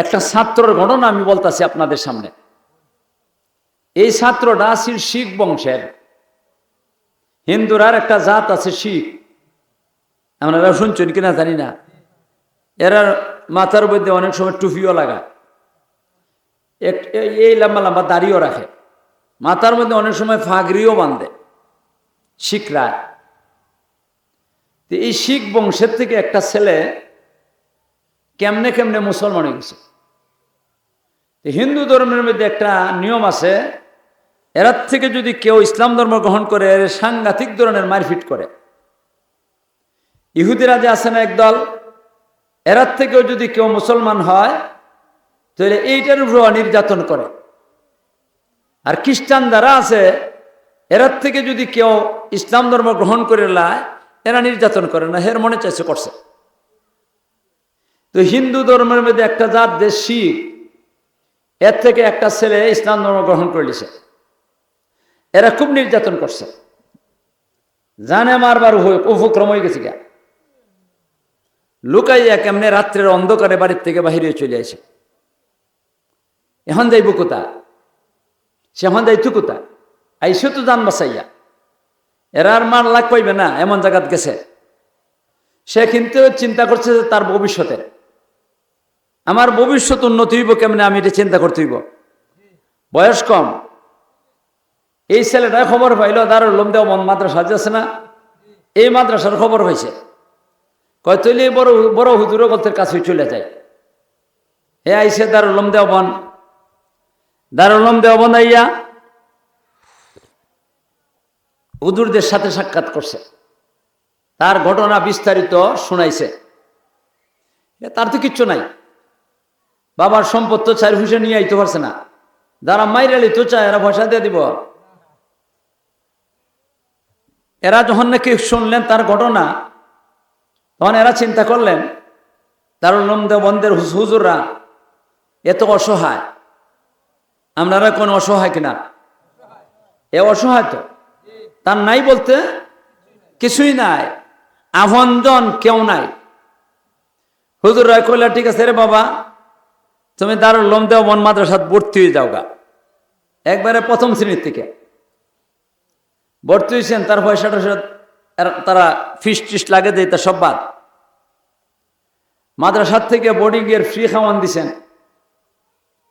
একটা ছাত্রর ঘটনা আমি বলতাছি আপনাদের সামনে। এই ছাত্রটা ছিল শিখ বংশের। হিন্দুরার একটা জাত আছে শিখ। আপনারা শুনছেন কিনা জানি না। এরা মাথার মধ্যে অনেক সময় টুপিও লাগায়। এই- লম্বা লম্বা দাড়িও রাখে। মাথার মধ্যে অনেক সময় ফাগরিও বাঁধে শিখরা। এই শিখ বংশের থেকে একটা ছেলে কেমনে কেমনে মুসলমান হয়ে গেছে? হিন্দু ধর্মের মধ্যে একটা নিয়ম আছে, এরার থেকে যদি কেউ ইসলাম ধর্ম গ্রহণ করে, এর সাংঘাতিক ধরনের মারপিট করে। ইহুদিরা যে আছে না একদল, এরার থেকেও যদি কেউ মুসলমান হয়, তাহলে এইটার উপর নির্যাতন করে। আর খ্রিস্টান যারা আছে, এরার থেকে যদি কেউ ইসলাম ধর্ম গ্রহণ করে লায়, এরা নির্যাতন করে না হের মনে চাইছে করছে। তো হিন্দু ধর্মের মধ্যে একটা জাত দেশ শিখ এর থেকে একটা ছেলে ইসলাম ধর্ম গ্রহণ করে নিছে। এরা খুব নির্যাতন করছে। জানে মারবার উপ- উপক্রম হয়ে গেছে গা লুকাইয়া কেমনে রাত্রের অন্ধকারে বাড়ির থেকে বাহিরে চলে আসে। এখন কোথা সে এখন যাইতো কোথা আইসে তো জান বাসাইয়া এরা আর মার লাগ পাইবে না, এমন জায়গাত গেছে। সে কিন্তু চিন্তা করছে যে তার ভবিষ্যতে আমার ভবিষ্যৎ উন্নতি হইব, কেমনে আমি এটা চিন্তা করতে হইব? বয়স কম। এই ছেলেটা খবর পাইল লোম দেওয়া মন মাদ্রাসা যে আছে না। এই মাদ্রাসার খবর হয়েছে কয় তৈলি বড় বড় হুজুর গল্পের কাছে চলে যায়। হে আইসে দারুলম দেওবন দারুলম দেওবন আইয়া। হুজুরদের সাথে সাক্ষাৎ করছে। তার ঘটনা বিস্তারিত শুনাইছে। তার তো কিচ্ছু নাই। বাবার সম্পদ তো চার ফুসে নিয়ে আইতে পারছে না। যারা মাইরালি তো চায়, এরা পয়সা দিয়ে দিব। এরা যখন নাকি শুনলেন তার ঘটনা, তখন এরা চিন্তা করলেন, দারুল বন্ধের হুজুররা এত অসহায়। আপনারা কোন অসহায় কিনা? এ অসহায় তো। তার নাই বলতে কিছুই নাই। আভঞ্জন কেউ নাই। হুজুর রায় কইলা ঠিক আছে রে বাবা তুমি দারুল লোম দেওয়া মন মাদ্রাসাত ভর্তি হয়ে যাও গা। একবারে প্রথম শ্রেণির থেকে। ভর্তি হয়েছেন, তার পয়সা টয়সা তারা ফিস টিস লাগে দেয়, তা সব বাদ। মাদ্রাসার থেকে বোর্ডিং এর ফ্রি খাওয়ান দিছেন।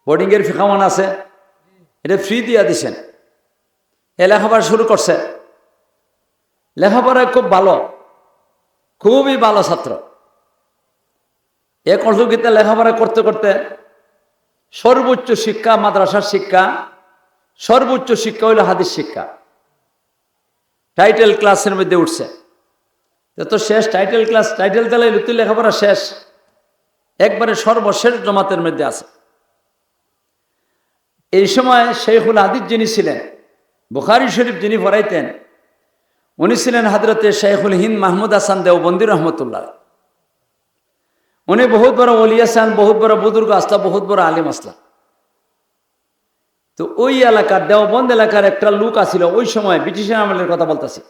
বোর্ডিং এর ফ্রি খাওয়ান আছে। এটা ফ্রি দিয়া দিছেন। এ লেখাপড়া শুরু করছে। লেখাপড়ায় খুব ভালো। খুবই ভালো ছাত্র। এ কর্তৃত্বে লেখাপড়া করতে করতে সর্বোচ্চ শিক্ষা মাদ্রাসার শিক্ষা, সর্বোচ্চ শিক্ষা হইল হাদিস শিক্ষা। টাইটেল ক্লাসের মধ্যে উঠছে। তো শেষ টাইটেল ক্লাস টাইটেল তেলে লুতুর লেখাপড়া শেষ। একবারে সর্বশেষ জমাতের মধ্যে আছে। এই সময় শেখুল হাদিস যিনি ছিলেন, বুখারি শরীফ যিনি পড়াইতেন, উনি ছিলেন হাজরতে শেখুল হিন্দ মাহমুদ হাসান দেওবন্দি রহমতুল্লাহ। উনি বহুত বড় অলিয়াসান বহুত বড় বুদুর্গ আসলা, বহুত বড় আলিম আসলা। তো ওই এলাকার, দেওবন্দ এলাকার একটা লোক আছিল ওই সময় ব্রিটিশের আমলের কথা বলতেছে।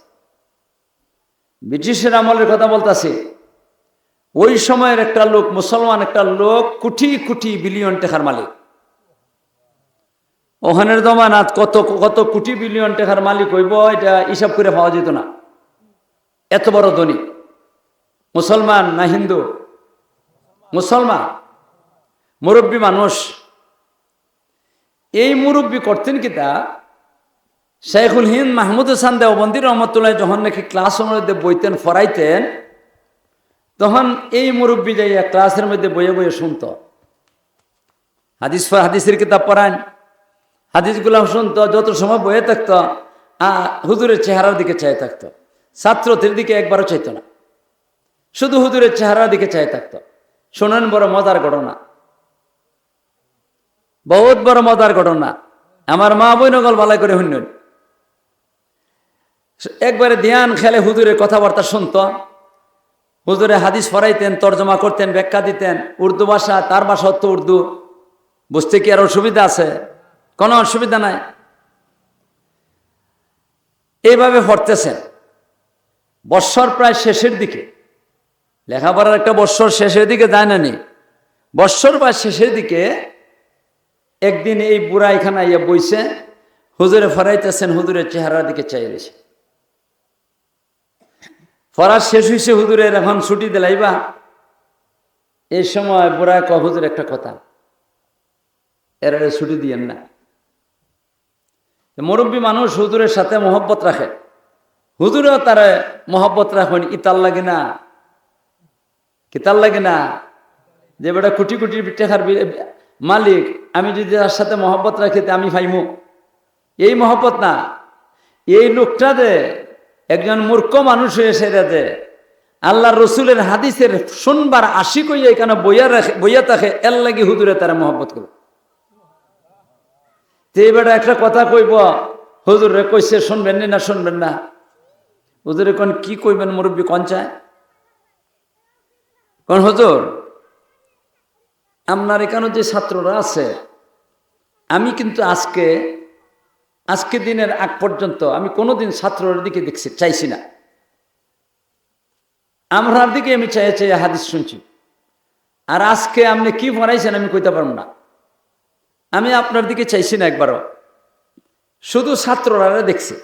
ব্রিটিশের আমলের কথা বলতেছি, ওই সময়ের একটা লোক, মুসলমান একটা লোক, কোটি কোটি বিলিয়ন টাকার মালিক। ওখানের জমানাত কত কত কোটি বিলিয়ন টাকার মালিক হইব, এটা হিসাব করে পাওয়া যেত না। এত বড় ধনী, মুসলমান না হিন্দু। মুসলমান, মুরব্বী মানুষ। এই মুরব্বী করতেন কি তা? শেখুল হিন্দ মাহমুদ হাসান দেওবন্দি রহমতুল্লাহ যখন নাকি ক্লাস মধ্যে বইতেন ফরাইতেন তখন এই মুরব্বী যাইয়া ক্লাসের মধ্যে বইয়ে বইয়ে শুনত। হাদিস হাদিসের কিতাব পড়ান হাদিসগুলো শুনত, যত সময় বইয়ে থাকতো, আ, হুজুরের চেহারার দিকে চাই থাকতো। ছাত্রদের দিকে একবারও চাইতো না। শুধু হুজুরের চেহারার দিকে চাই থাকতো। শোনেন বড় মজার ঘটনা। বহুত বড় মজার ঘটনা। আমার মা বই নগল বালাই করে শুনলেন একবারে ধ্যান খেলে হুজুরের কথাবার্তা শুনত। হুজুরে হাদিস ফরাইতেন তর্জমা করতেন, ব্যাখ্যা দিতেন। উর্দু ভাষা, তার ভাষা হতো উর্দু। বুঝতে কি আর অসুবিধা আছে? কোনো অসুবিধা নাই। এইভাবে পড়তেছেন। বৎসর প্রায় শেষের দিকে। লেখাপড়ার একটা বৎসর শেষের দিকে যায় না নি? বৎসর বা শেষের দিকে একদিন এই বুড়া এখানে ইয়ে বইছে, হুজুরে ফরাইতেছেন, হুজুরের চেহারার দিকে চাইলেছে ফরাজ শেষ হয়েছে হুজুরের এখন ছুটি দিলাইবা এই সময় বুড়া ক হুজুর, একটা কথা। এরা ছুটি দিয়েন না। মুরব্বী মানুষ হুজুরের সাথে মহব্বত রাখে। হুজুরেও তারা মহব্বত রাখেন, ইতাল লাগে না কিতাল লাগে না যে বেটা কোটি কোটি টাকার মালিক, আমি যদি তার সাথে মহব্বত রাখি আমি ফাইমু এই মহব্বত না। এই লোকটা দে একজন মূর্খ মানুষ হয়ে সেটা দে আল্লাহ রসুলের হাদিসের শুনবার আশি কইয়া এখানে বইয়া রাখে বইয়া থাকে, এর লাগি হুজুরে তারা মহব্বত করবে। তো এই একটা কথা কইব হুজুর কইছে, শুনবেন না শুনবেন না? হুজুরে কোন, কি কইবেন মুরব্বী, কোন চায়? কোন, হুজুর, আপনার এখানে যে ছাত্ররা আছে, আমি কিন্তু আজকে আজকে দিনের আগ পর্যন্ত আমি কোনোদিন ছাত্রের দিকে দেখছি, চাইছি না। আমরার দিকে আমি চাই চাই হাদিস শুনছি। আর আজকে আপনি কি পড়াইছেন আমি কইতে পারব না। আমি আপনার দিকে চাইছি না একবারও। শুধু ছাত্ররা দেখছি।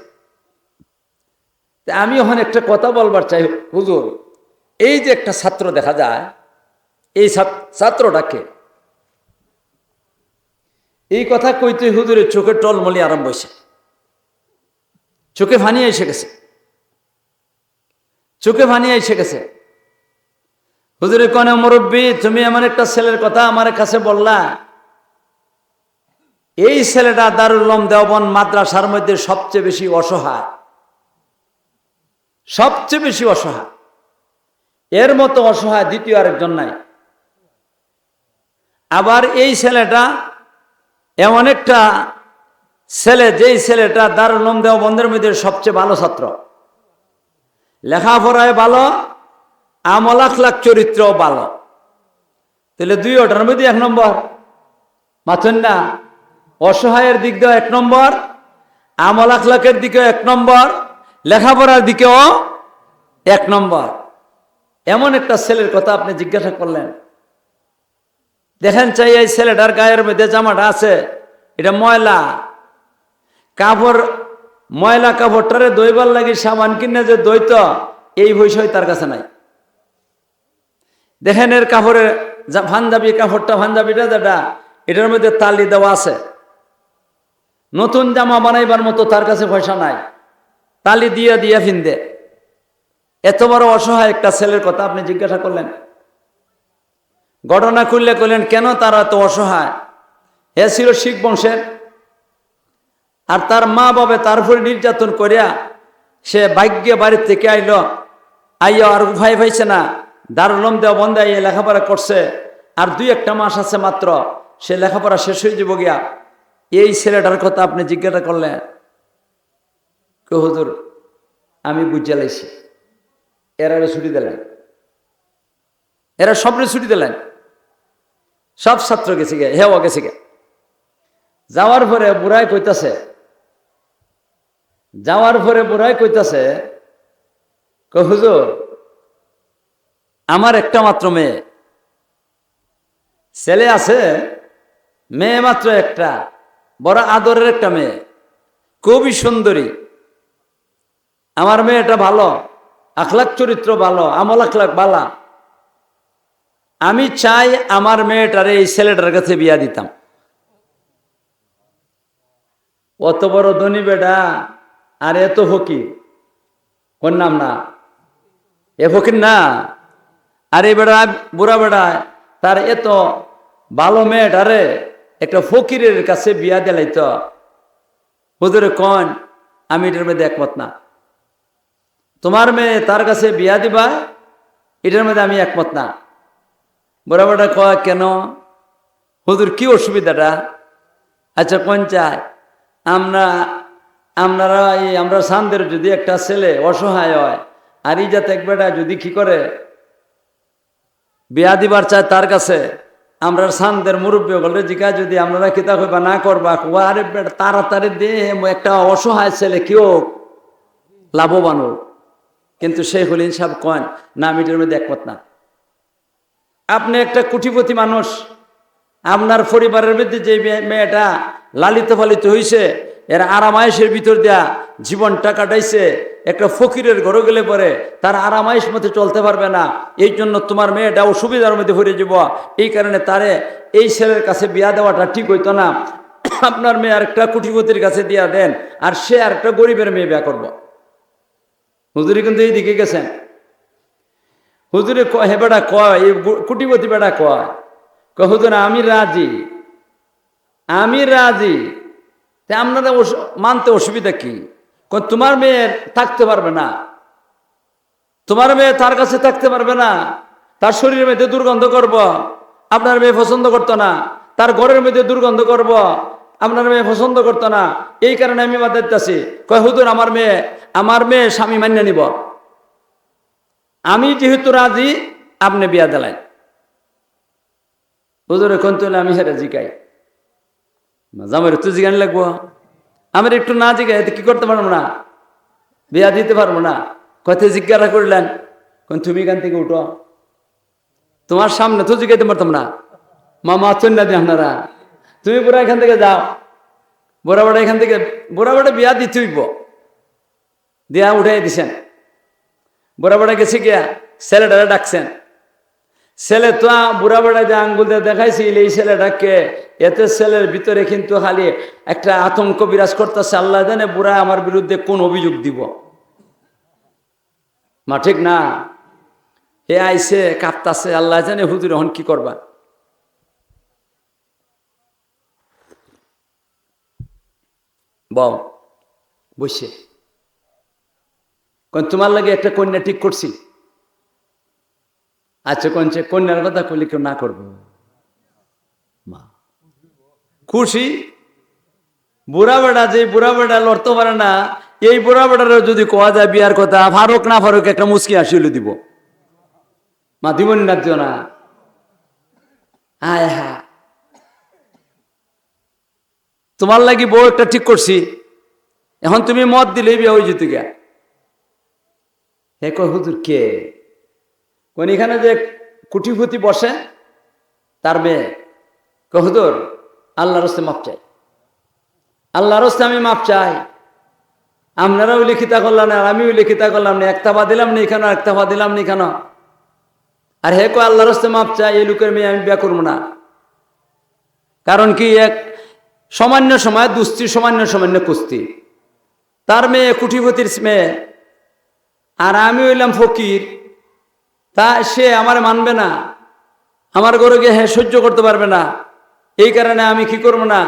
আমি ওখানে একটা কথা বলবার চাই, হুজুর এই যে একটা ছাত্র দেখা যায়, এই ছাত- ছাত্রটাকে এই কথা কইতে হুজুরের চোখে টলমলি আরম্ভ হয়েছে চোখে ফানি এসে গেছে। চোখে ফানি এসে গেছে। হুজুরের কনে, মুরব্বী, তুমি এমন একটা ছেলের কথা আমার কাছে বললা। এই ছেলেটা দারুল্লম দেওবন মাদ্রাসার মধ্যে সবচেয়ে বেশি অসহায়। সবচেয়ে বেশি অসহায়। এর মতো অসহায় দ্বিতীয় আরেকজন নাই। আবার এই ছেলেটা এমন একটা ছেলে, যেই ছেলেটা দারুলম দেওয়া বন্ধের মধ্যে সবচেয়ে ভালো ছাত্র। লেখাপড়ায় ভালো, আমল আখলাখ চরিত্রও ভালো। তাহলে দুই ওটার মধ্যে এক নম্বর। মাথুন না, অসহায়ের দিক দিয়েও এক নম্বর, আমল আখলাকের দিকেও এক নম্বর, লেখাপড়ার দিকেও এক নম্বর। এমন একটা ছেলের কথা আপনি জিজ্ঞাসা করলেন। দেখেন চাই এই ছেলেটার গায়ের মধ্যে জামাটা আছে, এটা ময়লা। কাপড়, ময়লা কাপড়টারে দইবার লাগে সাবান কিনে যে দইত, এই বিষয় তার কাছে নাই। দেখেন এর কাপড়ের পাঞ্জাবি কাপড়টা পাঞ্জাবিটা যেটা, এটার মধ্যে তালি দেওয়া আছে। নতুন জামা বানাইবার মতো তার কাছে পয়সা নাই। তালি দিয়ে দিয়ে ফিনদে। এত বড় অসহায় একটা ছেলের কথা আপনি জিজ্ঞাসা করলেন? ঘটনা খুললে করলেন কেন তারা এত অসহায়? এ ছিল শিখ বংশের। আর তার মা বাবা তার উপরে নির্যাতন করিয়া সে ভাগ্যে বাড়ির থেকে আইল। আইয়া আর ভাই ভাইছে না দারুলম দেওয়া বন্ধে আইয়া লেখাপড়া করছে। আর দুই একটা মাস আছে মাত্র, সে লেখাপড়া শেষ হয়ে যাব গিয়া। এই ছেলেটার কথা আপনি জিজ্ঞাসা করলেন। কে হুজুর, আমি বুঝে লাইছি। এরা ছুটি দিলেন। এরা স্বপ্নে ছুটি দিলেন। সব ছাত্র গেছে গে হেওয়া গেছে গে যাওয়ার পরে বুড়াই কইতাছে, যাওয়ার পরে বুড়াই কইতাছে হুজুর, আমার একটা মাত্র মেয়ে। ছেলে আছে, মেয়ে মাত্র একটা, বড় আদরের একটা মেয়ে। খুবই সুন্দরী। আমার মেয়েটা ভালো। আখলাক চরিত্র ভালো, আমল আখলাক বালা আমি চাই আমার মেয়েটারে, এই ছেলেটার কাছে বিয়া দিতাম। অত বড় ধনী বেটা, আর এত ফকির। কোন নাম না, এ ফকির না। আর এই বুড়া বেটা, তার এত ভালো মেয়েটারে একটা ফকিরের কাছে বিয়া দিলাই তো হুজুরে কন, আমি এটার মধ্যে একমত না। তোমার মেয়ে তার কাছে বিয়া দিবা? এটার মধ্যে আমি একমত না। বুড়া বেটা কয়, কেন? হুজুর, কি অসুবিধাটা? আচ্ছা কোন চায়? আমরা আপনারা এই, আমরা সান্দের যদি একটা ছেলে অসহায় হয়, আর এই যাতে এক বেটা যদি কি করে? বিয়া দিবার চায় তার কাছে। আমরা সান্দের মুরব্বী বলে জিকা যদি আপনারা কিতা কইবা, না করবা আরে তাড়াতাড়ি দে, একটা অসহায় ছেলে কেউ লাভবান হোক। কিন্তু শেখ হলিন সাহেব কন না আমি এটার মধ্যে একমত না। আপনি একটা কুটিপতি মানুষ, আপনার পরিবারের মধ্যে যে মেয়ে- মেয়েটা লালিত পালিত হয়েছে এর আরামায়েশের ভিতর দেয়া জীবনটা কাটাইছে, একটা ফকিরের ঘরে গেলে পরে তার আরামায়েশ মতে চলতে পারবে না, এই জন্য তোমার মেয়েটা অসুবিধার মধ্যে ভরে যাব। এই কারণে তারে এই ছেলের কাছে বিয়া দেওয়াটা ঠিক হইতো না। আপনার মেয়ে আরেকটা কুটিপতির কাছে দিয়া দেন, আর সে আরেকটা গরিবের মেয়ে বিয়া করব। হুজুরি কিন্তু এইদিকে গেছেন। হুজুরে হে বেটা কয়, এই কুটিপতি বেটা কয় কয়, হুজুর, আমি রাজি। আমি রাজি। আপনারা মানতে অসুবিধা কি? তোমার মেয়ে থাকতে পারবে না। তোমার মেয়ে তার কাছে থাকতে পারবে না। তার শরীরের মধ্যে দুর্গন্ধ করব। আপনার মেয়ে পছন্দ করতো না। তার ঘরের মধ্যে দুর্গন্ধ করব। আপনার মেয়ে পছন্দ করতো না। এই কারণে আমি বাদ দিতেছি। কয়, হুজুর, আমার মেয়ে আমার মেয়ে স্বামী মান্য নিব। আমি যেহেতু রাজি, আপনি বিয়া দিলেন। হুজুর, এখন তুলে আমি হেরে জিগাই। আমার একটু জিগানি লাগবো। আমার একটু না জিগাই কি করতে পারব না? বিয়া দিতে পারব না। কত জিজ্ঞাসা করলেন কোন তুমি এখান থেকে উঠো। তোমার সামনে তো জিগাইতে পারতাম না। মামা আছেন না দিয়ে আপনারা। তুমি বুড়া এখান থেকে যাও। বুড়া বড়া এখান থেকে বুড়া বড়া বিয়া দিতে হইব। দিয়া উঠাই দিছেন। বুড়া বড়া গেছে গিয়া ছেলেটারে ডাকছেন। ছেলে তো বুড়া বেড়া যে আঙ্গুল দিয়ে দেখাইছিল, এই ছেলেটাকে এতে ছেলের ভিতরে কিন্তু খালি একটা আতঙ্ক বিরাজ করতেছে, আল্লাহ জানে বুড়া আমার বিরুদ্ধে কোন অভিযোগ দিব। মা, ঠিক না? হে আইসে কাঁপতাছে, আল্লাহ জানে হুজুর এখন কি করবা। বসে। কোন তোমার লাগে একটা কন্যা ঠিক করছি। আচ্ছা কোনছে কন্যার কথা কইলে কেউ না করব? মা। খুশি? বুড়া বেড়া যে বুড়া বেড়া লড়তে পারে না, এই বুড়া বেড়ারও যদি কোয়া যায় বিয়ার কথা, ফারুক না ফারুক, একটা মুসকি আসিল দিব। মা দিব না, দিও না। আয় হা তোমার লাগি বউ একটা ঠিক করছি। এখন তুমি মত দিলে বিয়া হয়ে যেত গা হে কয়, হুজুর কে? কোন এখানে যে কুটিপুতি বসে, তার মেয়ে। কহুদুর আল্লাহর হস্তে মাপ চাই। আল্লাহর হস্তে আমি মাপ চাই। আপনারাও লিখিতা করলাম না, আর আমিও লিখিতা করলাম না। একতাবা দিলাম না এখানে একতাবা দিলাম না এখানে। আর হে কো আল্লাহর হস্তে মাপ চাই, এই লোকের মেয়ে আমি বিয়া করব না। কারণ কি, এক সামান্য সময় দুস্তি সামান্য সামান্য কুস্তি। তার মেয়ে কুটিপতির মেয়ে আর আমি হইলাম ফকির। তা সে আমার মানবে না। আমার গরু গিয়ে হ্যাঁ সহ্য করতে পারবে না। এই কারণে আমি কি করব না?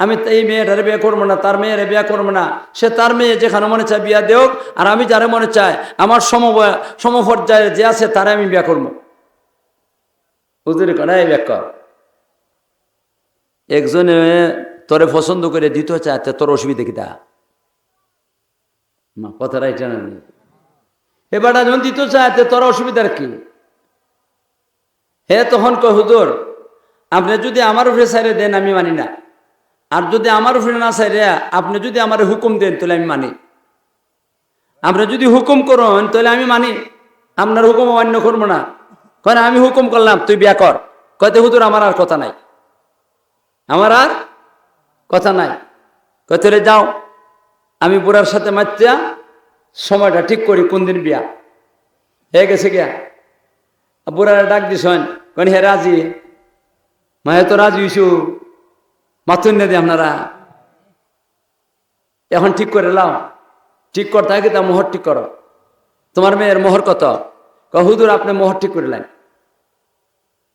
আমি এই মেয়েটারে বিয়ে করব না, তার মেয়ের বিয়ে করব না। সে তার মেয়ে যেখানে মনে চায় বিয়া দেওক আর আমি যারা মনে চায়, আমার সম সমপর্যায়ে যে আছে তারে আমি বিয়া করব। বুঝলি কেন এই বিয়া কর একজনে তোরে পছন্দ করে দিতে চায় তোর অসুবিধা কি তা? কথাটা এটা এবারটা যখন দিতে চায় তোর অসুবিধার কি? হে, তখন কয়, হুজুর, আপনি যদি আমার উপরে সাইরে দেন, আমি মানি না। আর যদি আমার উপরে না সাইরে আপনি যদি আমার হুকুম দেন, তাহলে আমি মানি। আপনি যদি হুকুম করুন, তাহলে আমি মানি। আপনার হুকুম অমান্য করব না। কারণ আমি হুকুম করলাম, তুই বিয়া কর। কয়তে হুজুর, আমার আর কথা নাই। আমার আর কথা নাই। কতরে যাও। আমি বুড়ার সাথে মাত্রা সময়টা ঠিক করি, কোন দিন বিয়া? হয়ে গেছে গিয়া। বুড়ারা ডাক দিছেন কেন হে রাজি? মায়ে তো রাজি হইছু। মাথুন দিয়ে আপনারা। এখন ঠিক করে লাও। ঠিক করতে আগে তা মোহর ঠিক করো। তোমার মেয়ের মোহর কত? কহুদুর আপনি মোহর ঠিক করলেন।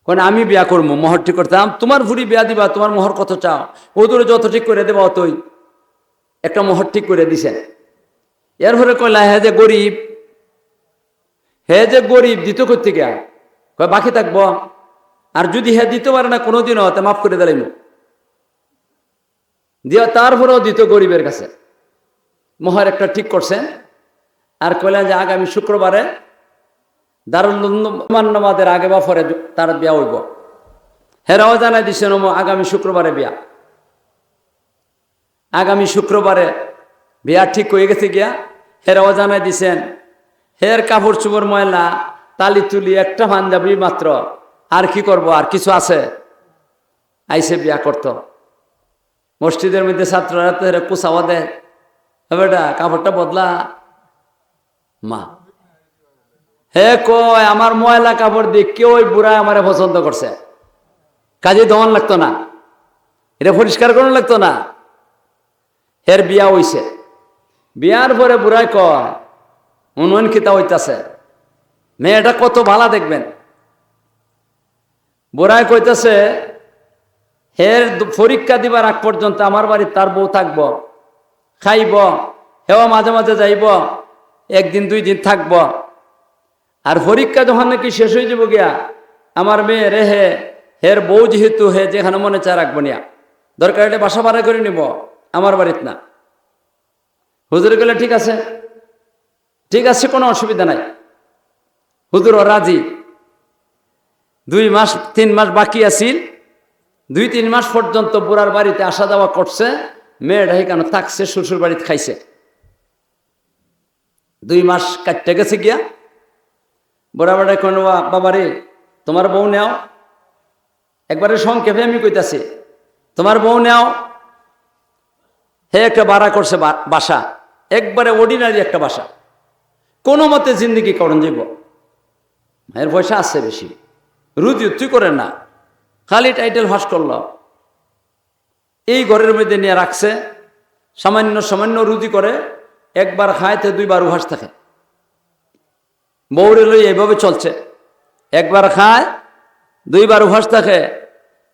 কোন আমি বিয়া করব মোহর ঠিক করতাম তোমার ভুড়ি বিয়া দিবা, তোমার মোহর কত চাও? হুদুরে যত ঠিক করে দেবা, অতই। একটা মোহর ঠিক করে দিছেন। এর ফলে কইলা হ্যাঁ যে গরিব, হে যে গরিব দিত করতে গিয়া? কয়, বাকি থাকব। আর যদি হ্যাঁ দিতে পারে না, কোনোদিনও তা মাফ করে দিলাম দিয়া তারপরেও দিত গরিবের কাছে মোহর একটা ঠিক করছেন আর কইলেন যে, আগামী শুক্রবারে দারুল মান্নমাদের আগে বা পরে তার বিয়া হইব হেরাও জানাই দিছেন আগামী শুক্রবারে বিয়া আগামী শুক্রবারে বিয়া ঠিক হয়ে গেছে গিয়া হেরাও জানাই দিছেন হের কাপড় চুপড় ময়লা, তালি তুলি, একটা পাঞ্জাবি মাত্র, আর কি করব, আর কিছু আছে? আইসে বিয়া করতো। মসজিদের মধ্যে ছাত্ররা তো এরা কুচাওয়া দেয়। "এ বেটা, কাপড়টা বদলা। মা, হে কয়, আমার ময়লা কাপড় দিয়ে কেউ ওই বুড়া আমারে পছন্দ করছে? কাজে দমন লাগতো না। এটা পরিষ্কার করানো লাগতো না। এর বিয়া হইছে। বিয়ার পরে বুড়াই কয় উন্নয়ন কিতা হইতাছে। মেয়েটা কত ভালা দেখবেন? বুড়াই কইতাছে, হের পরীক্ষা দিবার আগ পর্যন্ত আমার বাড়ি তার বউ থাকব, খাইব, হেও মাঝে মাঝে যাইব, একদিন দুই দিন থাকব। আর পরীক্ষা যখন নাকি শেষ হয়ে যাব গিয়া, আমার মেয়ে রে হে, হের বউ যেহেতু হে, যেখানে মনে চায় রাখব নিয়া। দরকার হলে বাসা ভাড়া করে নিব, আমার বাড়িতে না। হুজুর গেলে ঠিক আছে। ঠিক আছে, কোনো অসুবিধা নাই। হুজুর রাজি। দুই মাস, তিন মাস বাকি আছিল। দুই, তিন মাস পর্যন্ত বুড়ার বাড়িতে আসা যাওয়া করছে। মেয়েটা এখানে থাকছে, শ্বশুর বাড়িতে খাইছে। দুই মাস কাটতে গেছে গিয়া। বুড়া বেড়া কোন বাবারে, তোমার বউ নেও। একবারে সংক্ষেপে আমি কইতাছি, তোমার বউ নেও। হে একটা বাড়া করছে বাসা। একবারে অর্ডিনারি একটা বাসা। কোনো মতে জিন্দিগি করণ যাব এর পয়সা আছে বেশি। রুজি তুই করে না। খালি টাইটেল ফাঁস করল। এই ঘরের মধ্যে নিয়ে রাখছে, সামান্য সামান্য রুজি করে, একবার খায়তে দুইবার উহাস থাকে। বৌরে লই এইভাবে চলছে। একবার খায়, দুইবার উহাস থাকে।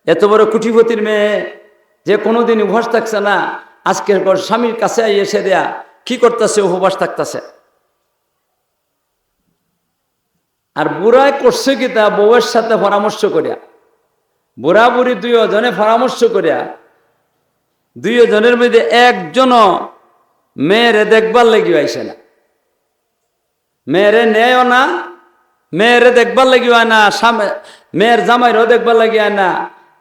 এত বড় কুটিপতির মেয়ে যে কোনোদিন উপহাস থাকছে না, আজকের পর স্বামীর কাছে এসে দেয়া কি করতেছে, উপবাস থাকতেছে। আর বুড়ায় করছে কি তা বউয়ের সাথে পরামর্শ করিয়া। বুড়া বুড়ি দুইজনে পরামর্শ করিয়া দুই দুইজনের মধ্যে একজনও মেয়েরে দেখবার লাগি আইসে না। মেয়েরে নেয়ও না, মেয়েরে দেখবার লাগি হয় না মেয়ের জামাইরও দেখবার লাগি হয় না,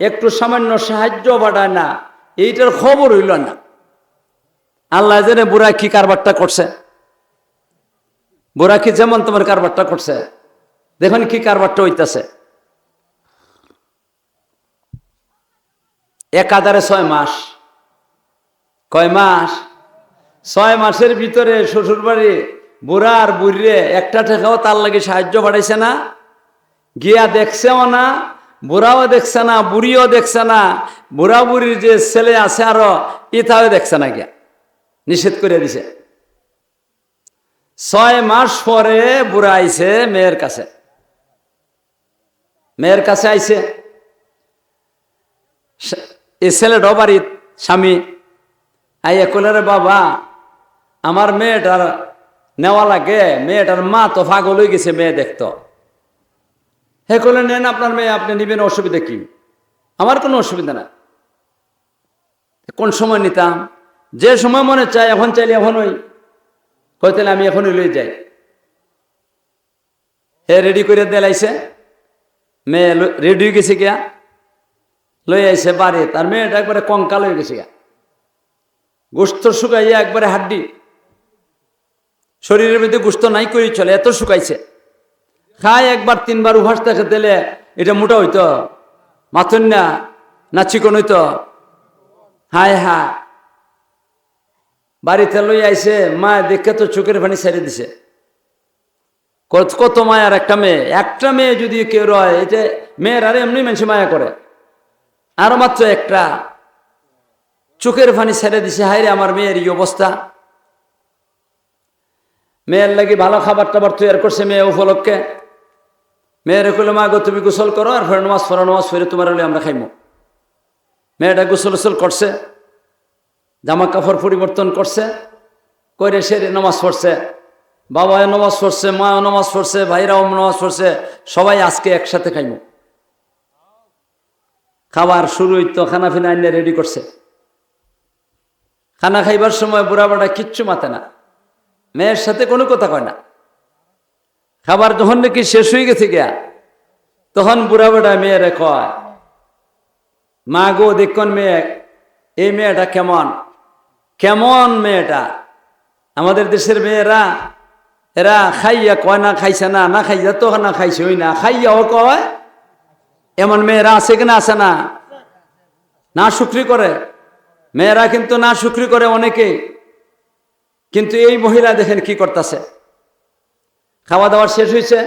একটু সামান্য সাহায্য পাঠায় না, এইটার খবর হইল না। আল্লাহ জেনে বুড়া কি কারবারটা করছে। বুড়া কি যেমন তোমার কারবারটা করছে। দেখুন কি কারবারটা হইতাছে। এক হাজারে ছয় মাস। কয় মাস? ছয় মাসের ভিতরে শ্বশুর বাড়ি আর বুড়িরে একটা টাকাও তার লাগে সাহায্য বাড়াইছে না। গিয়া দেখছেও না, বুড়াও দেখছে না, বুড়িও দেখছে না, বুড়া বুড়ির যে ছেলে আছে আরও, ইথাও দেখছে না গিয়া। নিষেধ করে দিছে। ছয় মাস পরে বুড়া আইছে মেয়ের কাছে। মেয়ের কাছে আইছে। এ ছেলে বাড়ির স্বামী। আইয়া রে বাবা, আমার মেয়েটার নেওয়া লাগে। মেয়েটার মা তো পাগল হয়ে গেছে মেয়ে দেখতো। হে কইলে, নেন আপনার মেয়ে, আপনি নিবেন, অসুবিধা কি? আমার কোনো অসুবিধা না। কোন সময় নিতাম? যে সময় মনে চায়, এখন চাইলে এখন ওই কই তাহলে আমি এখনই লই যাই। হে রেডি করে দেলাইছে মেয়ে রেডি হয়ে গেছে গিয়া। লই আইছে বাড়ি। তার মেয়েটা একবারে কঙ্কাল হয়ে গেছে গিয়া। গোস্ত শুকাইয়া একবারে হাড্ডি। শরীরের মধ্যে গোস্ত নাই করে চলে, এত শুকাইছে। খায় একবার, তিনবার উভাস দেখে দিলে এটা মোটা হইতো, মাথন না না চিকন হইতো। হায় হা বাড়িতে লই আইসে মা দেখে তো চোখের পানি ছেড়ে দিছে। কত কত মায়ার একটা মেয়ে। একটা মেয়ে যদি কেউ রয় এটা মেয়ের আর এমনি মানুষ মায়া করে। আর মাত্র একটা। চোখের পানি ছেড়ে দিছে, হায় রে আমার মেয়ের এই অবস্থা। মেয়ের লাগি ভালো খাবার টাবার তৈরি করছে মেয়ে উপলক্ষে। মেয়ের কইলে, মা গো, তুমি গোসল করো, আর ফের নমাজ ফেরো নমাজ ফেরে তোমার হলে আমরা খাইমো। মেয়েটা গোসল গোসল করছে। জামা কাপড় পরিবর্তন করছে করে সে নমাজ পড়ছে বাবা নমাজ পড়ছে মা নমাজ পড়ছে, ভাইরাও নমাজ পড়ছে, সবাই আজকে একসাথে খাইমো। খাবার শুরু হইতো খানা ফিনা এনে রেডি করছে। খানা খাইবার সময় বুড়া বাড়া কিচ্ছু মাতে না, মেয়ের সাথে কোনো কথা কয় না। খাবার যখন নাকি শেষ হয়ে গেছে গিয়া, তখন বুড়া বেটা মেয়েরে কয়, মা গো, দেখুন মেয়ে, এই মেয়েটা কেমন? কেমন মেয়েটা? আমাদের দেশের মেয়েরা, এরা খাইয়া কয় না খাইছে না না খাইয়া তো না খাইছে, ওই না। খাইয়া খাইয়াও কয়, এমন মেয়েরা আছে কিনা আছে না? না শুক্রি করে। মেয়েরা কিন্তু না শুক্রি করে অনেকেই কিন্তু এই মহিলা দেখেন কি করতেছে। খাওয়া দাওয়া শেষ হয়েছে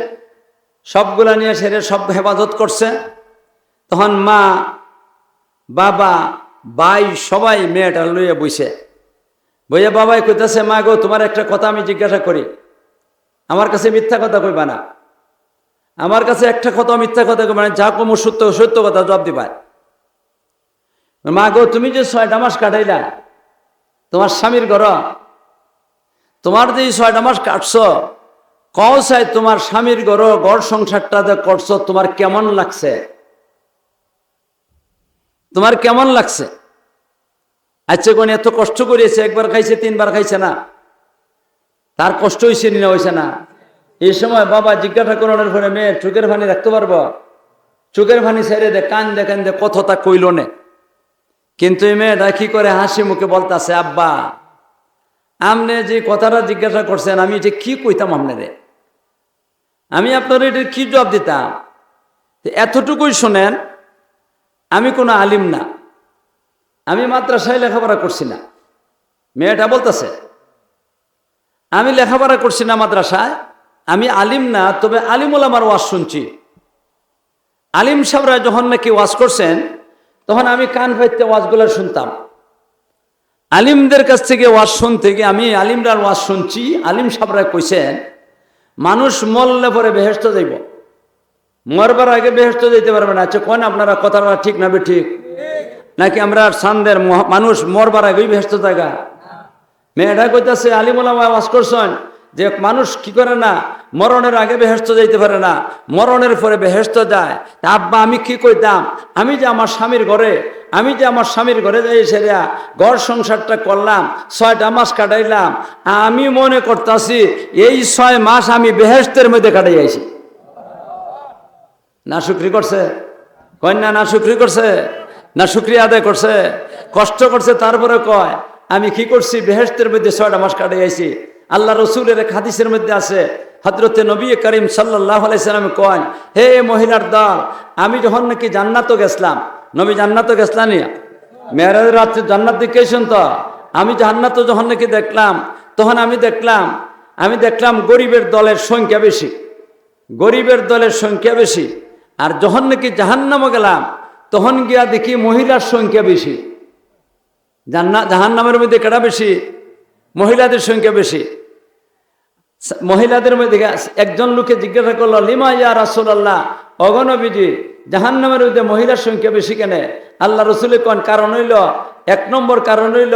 সবগুলা নিয়ে সেরে সব হেফাজত করছে। তখন মা, বাবা, ভাই সবাই মেয়েটা লইয়া বইছে। বইয়া বাবাই কইতেছে, মা গো, তোমার একটা কথা আমি জিজ্ঞাসা করি। আমার কাছে মিথ্যা কথা কইবা না। আমার কাছে একটা কথা মিথ্যা কথা কইবা না, যা কমু সত্য সত্য কথা জবাব দিবা। মা গো, তুমি যে ছয়টা মাস কাটাইলা, তোমার স্বামীর ঘর, তোমার যে ছয়টা মাস কাটছ, কও চাই তোমার স্বামীর ঘর গড় সংসারটা যে করছ, তোমার কেমন লাগছে? তোমার কেমন লাগছে? আচ্ছা কোন এত কষ্ট করিয়েছে, একবার খাইছে, তিনবার খাইছে না। তার কষ্ট হয়েছে না হয়েছে না। এই সময় বাবা জিজ্ঞাসা করানোর পরে মেয়ে, চোখের পানি রাখতে পারব? চোখের পানি ছেড়ে দে, কান দেখেন দে কথাটা কইল নে। কিন্তু এই মেয়েটা কি করে হাসি মুখে বলতাছে, আব্বা, আমনে যে কথাটা জিজ্ঞাসা করছেন, আমি যে কি কইতাম আপনারে আমি আপনার এটার কি জবাব দিতাম? এতটুকুই শোনেন, আমি কোনো আলিম না। আমি মাদ্রাসায় লেখাপড়া করছি না। মেয়েটা বলতেছে, আমি লেখাপড়া করছি না মাদ্রাসায়, আমি আলিম না, তবে আলিমুল আমার ওয়াজ শুনছি। আলিম সাহরা যখন নাকি ওয়াজ করছেন, তখন আমি কান ফাইতে ওয়াজগুলো শুনতাম। আলিমদের কাছ থেকে ওয়াজ শুনতে গিয়ে আমি আলিমরার ওয়াজ শুনছি, আলিম সাহরা কইছেন, মানুষ মরলে পরে বেহেস্ত যাইব। মরবার আগে বেহেস্ত যেতে পারবে না। আচ্ছা কোন আপনারা কথাটা ঠিক না বে ঠিক? নাকি আমরা সান্দের মানুষ মরবার আগেই বেহেস্ত জায়গা মেয়েটা কইতাছে আলিমুল্লাহ ওয়াজ করছেন যে মানুষ কি করে না? মরণের আগে বেহেস্ত যাইতে পারে না। মরণের পরে বেহেস্ত যায়। তা আব্বা, আমি কি কইতাম? আমি যে আমার স্বামীর ঘরে, আমি যে আমার স্বামীর ঘরে যাই সেরা ঘর সংসারটা করলাম, ছয়টা মাস কাটাইলাম। আমি মনে করতাছি, এই ছয় মাস আমি বেহেস্তের মধ্যে কাটাই আইছি। না শুক্রি করছে? কন্যা না শুক্রি করছে? না শুক্রিয়া আদায় করছে? কষ্ট করছে, তারপরে কয়, আমি কি করছি? বেহেস্তের মধ্যে ছয়টা মাস কাটাই আইছি। আল্লাহ রসুলের এক হাদিসের মধ্যে আছে। হজরতে নবী করিম সাল্লাহ আলাইসালাম কয়, হে মহিলার দল, আমি যখন নাকি জান্নাত গেছলাম, নবী জান্নাত গেছলাম মেয়েরাজ রাত্রে জান্নাত দেখেছেন তো? আমি জান্নাত যখন নাকি দেখলাম, তখন আমি দেখলাম আমি দেখলাম গরিবের দলের সংখ্যা বেশি। গরিবের দলের সংখ্যা বেশি। আর যখন নাকি জাহান্নামে গেলাম তখন গিয়া দেখি মহিলার সংখ্যা বেশি। জান্না, জাহান্নামের মধ্যে কেটা বেশি? মহিলাদের সংখ্যা বেশি। মহিলাদের মধ্যে একজন লোকে জিজ্ঞাসা করল, লিমা ইয়া রাসুলাল্লাহ? অগণবিজি জাহান্নামের মধ্যে মহিলার সংখ্যা বেশি কেন? আল্লাহ রসুল কোন কারণ হইল? এক নম্বর কারণ হইল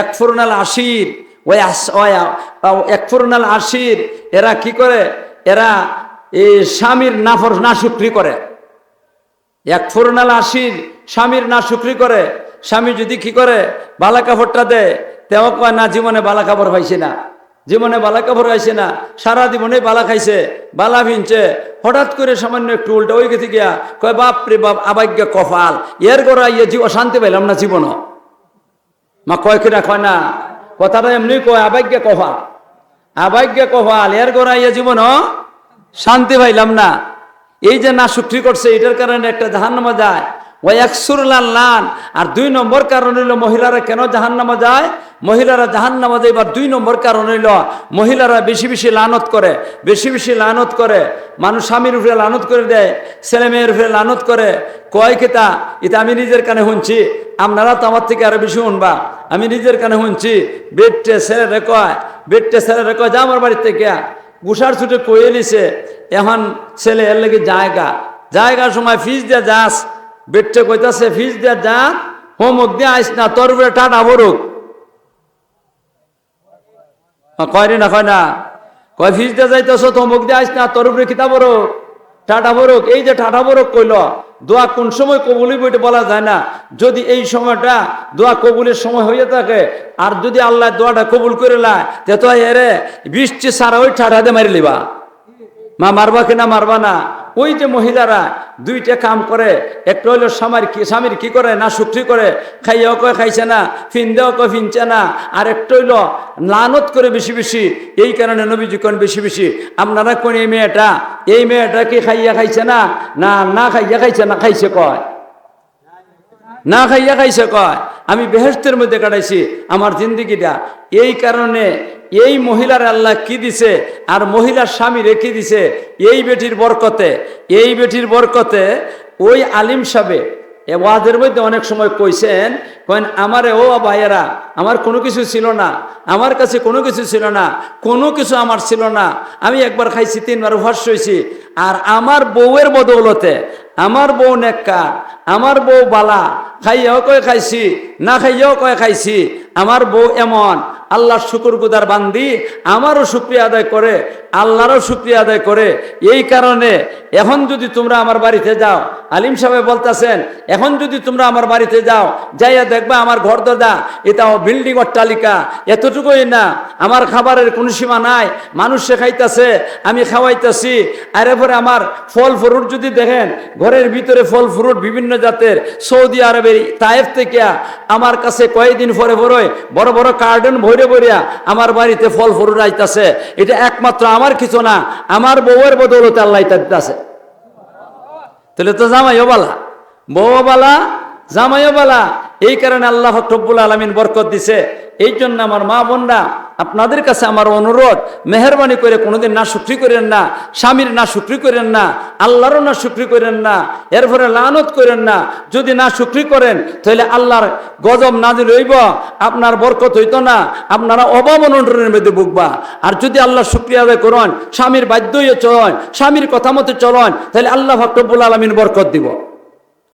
এক ফুরনাল আশির ওই এক ফুরনাল আশির। এরা কি করে? এরা এই স্বামীর নাফর না শুক্রি করে। এক ফুরনাল আশির স্বামীর না শুক্রি করে, স্বামী যদি কি করে বালা কাপড়টা দেয় তেও কয়, না, জীবনে বালা কাপড় পাইছে না। জীবনে বালা কাপড় পাইছে না, সারা জীবনে বালা খাইছে, বালা ভিনছে। হঠাৎ করে সামান্য একটু উল্টা ওই গেছে গিয়া কয়, বাপ রে বাপ, আবাগ্য কপাল। এর গোড়া ইয়ে জীব শান্তি পাইলাম না জীবন। মা কয় কিনা, কয়, না, কথাটা এমনি কয়, আবাগ্য কপাল। আবাগ্য কপাল, এর গোড়া ইয়ে জীবন, শান্তি পাইলাম না। এই যে না শুক্রি করছে, এটার কারণে একটা জাহান্নামা যায়। লান আর দুই নম্বর কারণ হইল মহিলারা কেন জাহান্নামা যায়? মহিলারা জাহান্নামা যায়, এবার দুই নম্বর কারণ হইল মহিলারা বেশি বেশি লানত করে, বেশি বেশি লানত করে। মানুষ স্বামীর উপরে লানত করে দেয়, ছেলে মেয়ের উপরে লানত করে। কয় কেতা এটা আমি নিজের কানে শুনছি, আপনারা তো আমার থেকে আরও বেশি শুনবা। আমি নিজের কানে শুনছি বেডটে ছেলে রে কয় বেডটে ছেলে রে কয়, যা আমার বাড়ির থেকে। গুসার ছুটে কয়ে নিছে, এখন ছেলে এর লেগে জায়গা। জায়গার সময় ফিজ দিয়ে যাস, বেটে কইতাছে ফিজ দিয়ে যা হোমক দিয়ে আইস না, তোর উপরে টাটা বরুক কয় রে না, কয় না। কয় ফিজ দিয়ে যাইতেছ মুখ দিয়ে আইস না, তোর উপরে কিতা বরুক টাটা বরক এই যে টাটা বরক কইল, দোয়া কোন সময় কবুলি বইটা বলা যায় না। যদি এই সময়টা দোয়া কবুলের সময় হয়ে থাকে, আর যদি আল্লাহ দোয়াটা কবুল করে লায় তে তো এরে বৃষ্টি সারা ওই ঠাটা দিয়ে মারি লিবা। মা মারবা কিনা মারবা না? ওই যে মহিলারা দুইটা কাম করে, একটা হইল স্বামীর কি স্বামীর কি করে, না শুক্রি করে, খাইয়াও কয় খাইছে না, ফিনদেও কয় ফিনছে না, আর একটা হইল লানত করে বেশি বেশি, এই কারণে নবীজি কোন বেশি বেশি, আপনারা কোন এই মেয়েটা এই মেয়েটা কি খাইয়া খাইছে না না না খাইয়া খাইছে না, খাইছে কয়? না খাইয়া খাইছে কয়? আমি বেহেস্তের মধ্যে কাটাইছি, আমার জিন্দিগিটা। এই কারণে এই মহিলার আল্লাহ কি দিছে? আর মহিলার স্বামী রেখে দিছে? এই বেটির বরকতে, এই বেটির বরকতে ওই আলিম সাহেব, এ ওয়াদের মধ্যে অনেক সময় কইছেন কয়েন আমারে ও ভাইয়েরা, আমার কোনো কিছু ছিল না, আমার কাছে কোনো কিছু ছিল না, কোনো কিছু আমার ছিল না, আমি একবার খাইছি, তিনবার ভর্ষ হয়েছি আর আমার বউয়ের বদৌলতে, আমার বউ নেককা আমার বউ বালা, খাইয়াও কয়ে খাইছি, না খাইয়াও কয়ে খাইছি, আমার বউ এমন আল্লাহর শুকুর গুদার বান্দি আমারও শুক্রিয়া আদায় করে, আল্লাহরও শুক্রিয়া আদায় করে। এই কারণে এখন যদি তোমরা আমার বাড়িতে যাও, আলিম সাহেব বলতেছেন, এখন যদি তোমরা আমার বাড়িতে যাও, যাইয়া দেখবা আমার ঘর দরজা এটাও বিল্ডিং অট্টালিকা এতটুকুই না। আমার খাবারের কোনো সীমা নাই, মানুষ শেখাইতেছে, আমি খাওয়াইতেছি, আর এরপরে আমার ফল ফ্রুট যদি দেখেন, ঘরের ভিতরে ফল ফ্রুট বিভিন্ন জাতের, সৌদি আরবের তায়েফ থেকে আমার কাছে কয়েকদিন পরে পরে বড় বড় কার্টন ভরে ভরিয়া আমার বাড়িতে ফল ফরুর আইতাছে। এটা একমাত্র আমার কিছু না, আমার বউয়ের বদৌলতে আল্লাহ দিতেছে তাহলে তো জামাইও বালা বউ বালা, জামাইও বালা। এই কারণে আল্লাহ টব্বুল আলমিন বরকত দিছে। এই জন্য আমার মা বোনরা আপনাদের কাছে আমার অনুরোধ, মেহরবানি করে কোনোদিন না শুক্রি করেন না, স্বামীর না শুক্রি করেন না আল্লাহরও না শুক্রি করেন না, এরপরে লানত করেন না, যদি না শুক্রি করেন, তাহলে আল্লাহর গজব না নাজিল হইব, আপনার বরকত হইতো না, আপনারা অভাব মধ্যে বুকবা আর যদি আল্লাহ শুক্রিয়া আদায় করুন, স্বামীর বাধ্য হয়ে চলন, স্বামীর কথা মতো চলন, তাহলে আল্লাহ ফকরবুল আলমিন বরকত দিব।